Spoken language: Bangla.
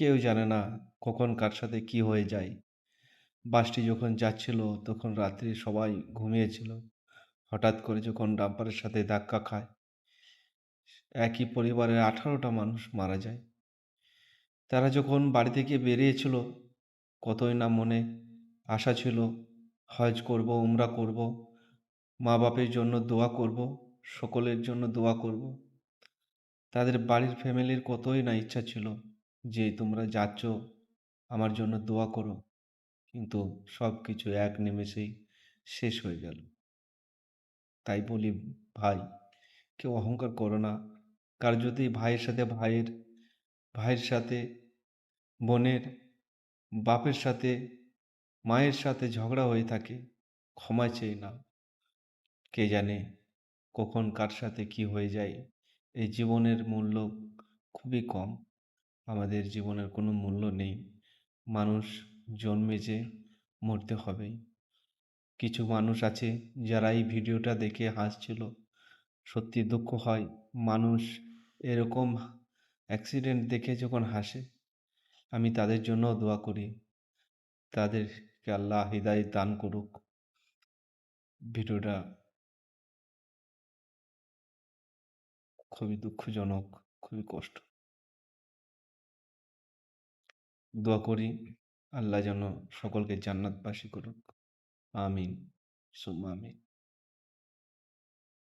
কেউ জানে না কখন কার সাথে কি হয়ে যায়। বাসটি যখন যাচ্ছিল তখন রাত্রি সবাই ঘুমিয়েছিল। হঠাৎ করে যখন ডাম্পারের সাথে ধাক্কা খায়, একই পরিবারের আঠারোটা মানুষ মারা যায়। তারা যখন বাড়ি থেকে বেরিয়েছিল, কতই না মনে আশা ছিল, হজ করব, উমরা করব মা বাপের জন্য দোয়া করব, সকলের জন্য দোয়া করব। তাদের বাড়ির ফ্যামিলির কতই না ইচ্ছা ছিল। যে তোমরা যাচ্ছ, আমার জন্য দোয়া করো। কিন্তু সব কিছু এক নিমেষেই শেষ হয়ে গেল। তাই বলি, ভাই, কেউ অহংকার করো না। কার যদি ভাইয়ের সাথে, ভাইয়ের ভাইয়ের সাথে, বোনের, বাপের সাথে, মায়ের সাথে ঝগড়া হয়ে থাকে, ক্ষমা চেয়ে না কে জানে কখন কার সাথে কি হয়ে যায়, এই জীবনের মূল্য খুবই কম। আমাদের জীবনের কোনো মূল্য নেই। মানুষ জন্মেছে মরতে হবেই কিছু মানুষ আছে যারা এই ভিডিওটা দেখে হাসছিল। সত্যি দুঃখ হয়। মানুষ এরকম অ্যাক্সিডেন্ট দেখে যখন হাসে, আমি তাদের জন্য দোয়া করি। তাদেরকে আল্লাহ হৃদায়ত দান করুক। ভিডিওটা খুবই দুঃখজনক, খুবই কষ্ট। দোয়া করি আল্লাহ যেন সকলকে জান্নাতবাসী করুক। আমিন। সুম্মা আমিন।